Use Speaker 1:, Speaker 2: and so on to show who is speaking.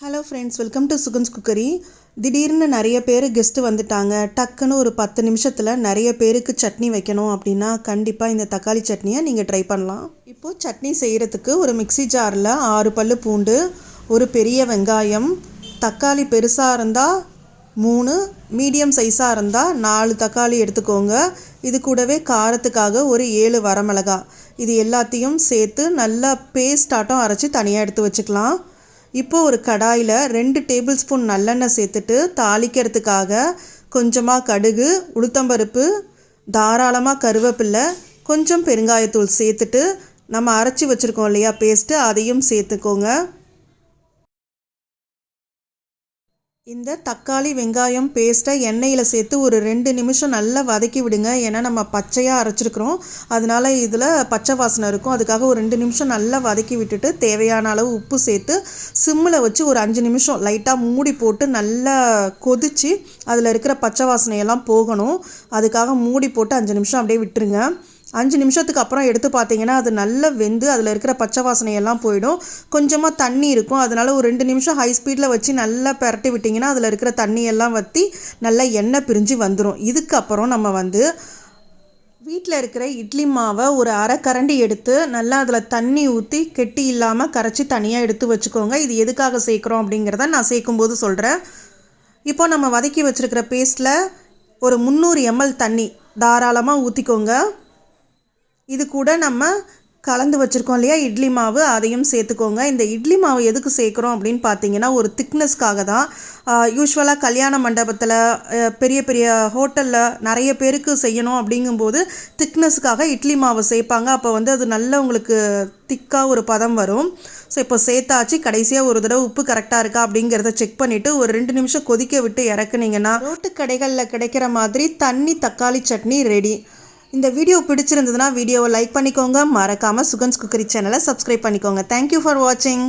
Speaker 1: Hello friends welcome to Sugan's cookery திடீர்னு நிறைய பேர் கெஸ்ட்டு வந்துட்டாங்க. டக்குன்னு ஒரு பத்து நிமிஷத்தில் நிறைய பேருக்கு சட்னி வைக்கணும் அப்படின்னா கண்டிப்பாக இந்த தக்காளி சட்னியை நீங்கள் ட்ரை பண்ணலாம். இப்போது சட்னி செய்கிறதுக்கு ஒரு மிக்ஸி ஜாரில் ஆறு பல் பூண்டு ஒரு பெரிய வெங்காயம் தக்காளி பெருசாக இருந்தால் மூணு மீடியம் சைஸாக இருந்தால் நாலு தக்காளி எடுத்துக்கோங்க. இது கூடவே காரத்துக்காக ஒரு ஏழு வரமிளகா. இது எல்லாத்தையும் சேர்த்து நல்லா பேஸ்ட் ஆட்டம் அரைச்சி தனியாக எடுத்து வச்சுக்கலாம். இப்போ ஒரு கடாயில் ரெண்டு டேபிள் ஸ்பூன் நல்லெண்ணெய் சேர்த்துட்டு தாளிக்கிறதுக்காக கொஞ்சமாக கடுகு உளுத்தம்பருப்பு தாராளமாக கருவேப்பில்லை கொஞ்சம் பெருங்காயத்தூள் சேர்த்துட்டு நம்ம அரைச்சி வச்சுருக்கோம் இல்லையா பேஸ்ட்டு அதையும் சேர்த்துக்கோங்க. இந்த தக்காளி வெங்காயம் பேஸ்ட்டை எண்ணெயில் சேர்த்து ஒரு ரெண்டு நிமிஷம் நல்லா வதக்கி விடுங்க. ஏன்னா நம்ம பச்சையாக அரைச்சிருக்கிறோம். அதனால இதில் பச்சை வாசனை இருக்கும். அதுக்காக ஒரு ரெண்டு நிமிஷம் நல்லா வதக்கி விட்டுட்டு தேவையான அளவு உப்பு சேர்த்து சிம்மில் வச்சு ஒரு அஞ்சு நிமிஷம் லைட்டாக மூடி போட்டு நல்லா கொதித்து அதில் இருக்கிற பச்சை வாசனையெல்லாம் போகணும். அதுக்காக மூடி போட்டு அஞ்சு நிமிஷம் அப்படியே விட்டுருங்க. அஞ்சு நிமிஷத்துக்கு அப்புறம் எடுத்து பார்த்தீங்கன்னா அது நல்லா வெந்து அதில் இருக்கிற பச்சை வாசனையெல்லாம் போயிடும். கொஞ்சமாக தண்ணி இருக்கும். அதனால் ஒரு ரெண்டு நிமிஷம் ஹை ஸ்பீடில் வச்சு நல்லா பரட்டி விட்டிங்கன்னா அதில் இருக்கிற தண்ணியெல்லாம் வற்றி நல்லா எண்ணெய் பிரிஞ்சு வந்துடும் இதுக்கப்புறம் நம்ம வந்து வீட்டில் இருக்கிற இட்லி மாவை ஒரு அரை கரண்டி எடுத்து நல்லா அதில் தண்ணி ஊற்றி கெட்டி இல்லாமல் கரைச்சி தனியாக எடுத்து வச்சுக்கோங்க. இது எதுக்காக சேர்க்குறோம் அப்படிங்கிறத நான் சேர்க்கும்போது சொல்கிறேன் இப்போ நம்ம வதக்கி வச்சுருக்கிற பேஸ்ட்டில் ஒரு முந்நூறு எம்எல் தண்ணி தாராளமாக ஊற்றிக்கோங்க இது கூட நம்ம கலந்து வச்சுருக்கோம் இல்லையா? இட்லி மாவு அதையும் சேர்த்துக்கோங்க. இந்த இட்லி மாவு எதுக்கு சேர்க்குறோம் அப்படின்னு பார்த்தீங்கன்னா ஒரு திக்னஸ்க்காக தான். யூஸ்வலாக கல்யாண மண்டபத்தில் பெரிய பெரிய ஹோட்டலில் நிறைய பேருக்கு செய்யணும் அப்படிங்கும்போது திக்னஸ்க்காக இட்லி மாவு சேர்ப்பாங்க. அப்போ வந்து அது நல்ல உங்களுக்கு திக்காக ஒரு பதம் வரும். ஸோ இப்போ சேர்த்தாச்சு. கடைசியாக ஒரு தடவை உப்பு கரெக்டாக இருக்கா அப்படிங்கிறத செக் பண்ணிவிட்டு ஒரு ரெண்டு நிமிஷம் கொதிக்க விட்டு இறக்குனீங்கன்னா ரோட்டு கடைகளில் கிடைக்கிற மாதிரி தண்ணி தக்காளி சட்னி ரெடி. இந்த வீடியோ பிடிச்சிருந்ததுன்னா வீடியோவை லைக் பண்ணிக்கோங்க. மறக்காமல் சுகன்ஸ் குக்கரி சேனலை சப்ஸ்கிரைப் பண்ணிக்கோங்க. தேங்க்யூ ஃபார் வாட்சிங்